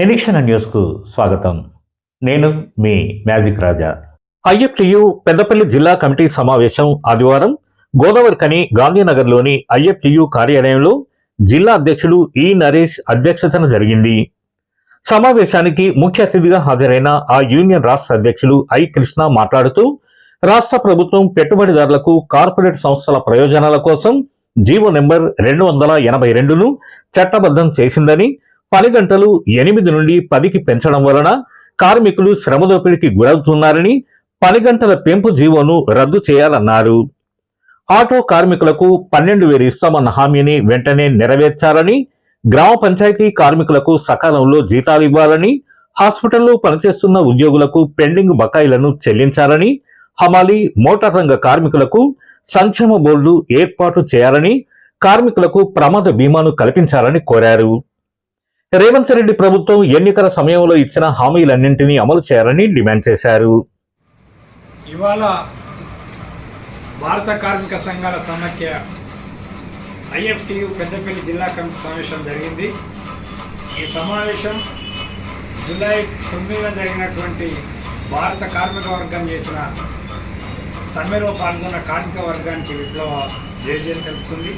నిరీక్షణ న్యూస్కు స్వాగతం. నేను మీ మ్యాజిక్ రాజా. ఐఎఫ్టియు పెద్దపల్లి జిల్లా కమిటీ సమావేశం ఆదివారం గోదావరికని గాంధీనగర్లోని ఐఎఫ్టియు కార్యాలయంలో జిల్లా అధ్యక్షుడు ఈ నరేష్ అధ్యక్షతన జరిగింది. సమావేశానికి ముఖ్య అతిథిగా హాజరైన ఆ యూనియన్ రాష్ట్ర అధ్యక్షులు ఐ కృష్ణ మాట్లాడుతూ రాష్ట్ర ప్రభుత్వం పెట్టుబడిదారులకు కార్పొరేట్ సంస్థల ప్రయోజనాల కోసం జీవో నెంబర్ రెండు వందల ఎనభై రెండును చట్టబద్ధం చేసిందని పని గంటలు ఎనిమిది నుండి పదికి పెంచడం వలన కార్మికులు శ్రమదోపిడికి గురవుతున్నారని పని గంటల పెంపు జీవోను రద్దు చేయాలన్నారు. ఆటో కార్మికులకు పన్నెండు వేలు ఇస్తామన్న హామీని వెంటనే నెరవేర్చాలని గ్రామ పంచాయతీ కార్మికులకు సకాలంలో జీతాలు ఇవ్వాలని హాస్పిటల్లో పనిచేస్తున్న ఉద్యోగులకు పెండింగ్ బకాయిలను చెల్లించాలని హమాలి మోటార్ రంగ కార్మికులకు సంక్షేమ బోర్డు ఏర్పాటు చేయాలని కార్మికులకు ప్రమాద బీమాను కల్పించాలని కోరారు. రేవంత్ రెడ్డి ప్రభుత్వం ఎన్నికల సమయంలో ఇచ్చిన హామీలన్నింటినీ అమలు చేయాలని డిమాండ్ చేశారు. ఇవాళ భారత కార్మిక సంఘాల సమాఖ్య ఐఎఫ్టియు పెద్దపల్లి జిల్లా కమిటీ సమావేశం జరిగింది. ఈ సమావేశం జూలై తొమ్మిదిన జరిగినటువంటి భారత కార్మిక వర్గం చేసిన సమ్మెలో పాల్గొన్న కార్మిక వర్గానికి విప్లవ జయజయం తెలుపుతుంది.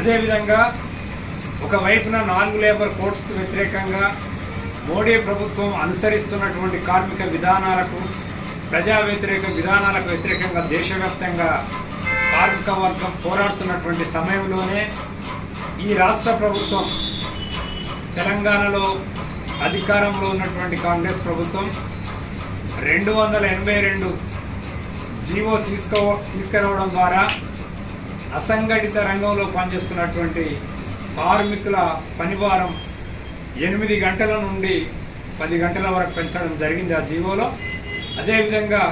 అదేవిధంగా ఒకవైపున నాలుగు లేబర్ కోడ్స్కు వ్యతిరేకంగా మోడీ ప్రభుత్వం అనుసరిస్తున్నటువంటి కార్మిక విధానాలకు ప్రజా వ్యతిరేక విధానాలకు వ్యతిరేకంగా దేశవ్యాప్తంగా కార్మిక వర్గం పోరాడుతున్నటువంటి సమయంలోనే ఈ రాష్ట్ర ప్రభుత్వం తెలంగాణలో అధికారంలో ఉన్నటువంటి కాంగ్రెస్ ప్రభుత్వం రెండు వందల ఎనభై రెండు జీవో తీసుకో తీసుకురావడం ద్వారా అసంఘటిత రంగంలో పనిచేస్తున్నటువంటి కార్మికుల పనివారం ఎనిమిది గంటల నుండి పది గంటల వరకు పెంచడం జరిగింది ఆ జీవోలో. అదేవిధంగా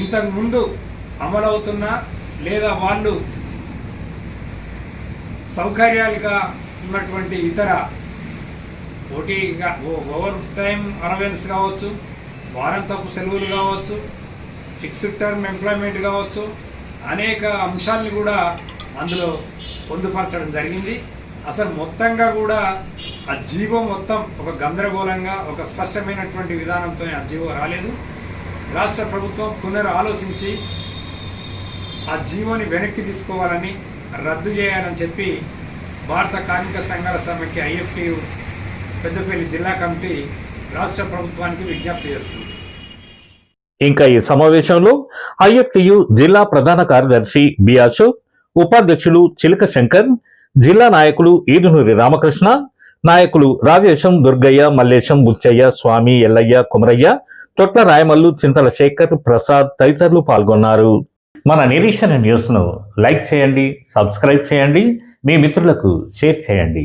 ఇంతకుముందు అమలవుతున్న లేదా వాళ్ళు సౌకర్యాలుగా ఉన్నటువంటి ఇతర ఓటీగా ఓవర్ టైం అలవెన్స్ కావచ్చు వారంతపు సెలవులు కావచ్చు ఫిక్స్డ్ టర్మ్ ఎంప్లాయ్మెంట్ కావచ్చు అనేక అంశాలను కూడా అందులో పొందుపరచడం జరిగింది. అసలు మొత్తంగా కూడా ఆ జీవో మొత్తం ఒక గందరగోళంగా ఒక స్పష్టమైనటువంటి విధానంతో ఆ జీవో రాలేదు. రాష్ట్ర ప్రభుత్వం పునర్ ఆలోచించి ఆ జీవోని వెనక్కి తీసుకోవాలని రద్దు చేయాలని చెప్పి భారత కార్మిక సంఘాల సమైక్య ఐఎఫ్టియు పెద్దపల్లి జిల్లా కమిటీ రాష్ట్ర ప్రభుత్వానికి విజ్ఞప్తి చేస్తుంది. ఇంకా ఈ సమావేశంలో ఐఎఫ్టియు జిల్లా ప్రధాన కార్యదర్శి బి అశోక్ ఉపాధ్యక్షులు చిలక శంకర్ జిల్లా నాయకులు ఈదునూరి రామకృష్ణ నాయకులు రాజేశం దుర్గయ్య మల్లేశం బుచ్చయ్య స్వామి ఎల్లయ్య కుమరయ్య తొట్ల రాయమల్లు చింతల శేఖర్ ప్రసాద్ తదితరులు పాల్గొన్నారు. మన నిరీక్షణ న్యూస్ను లైక్ చేయండి సబ్స్క్రైబ్ చేయండి మీ మిత్రులకు షేర్ చేయండి.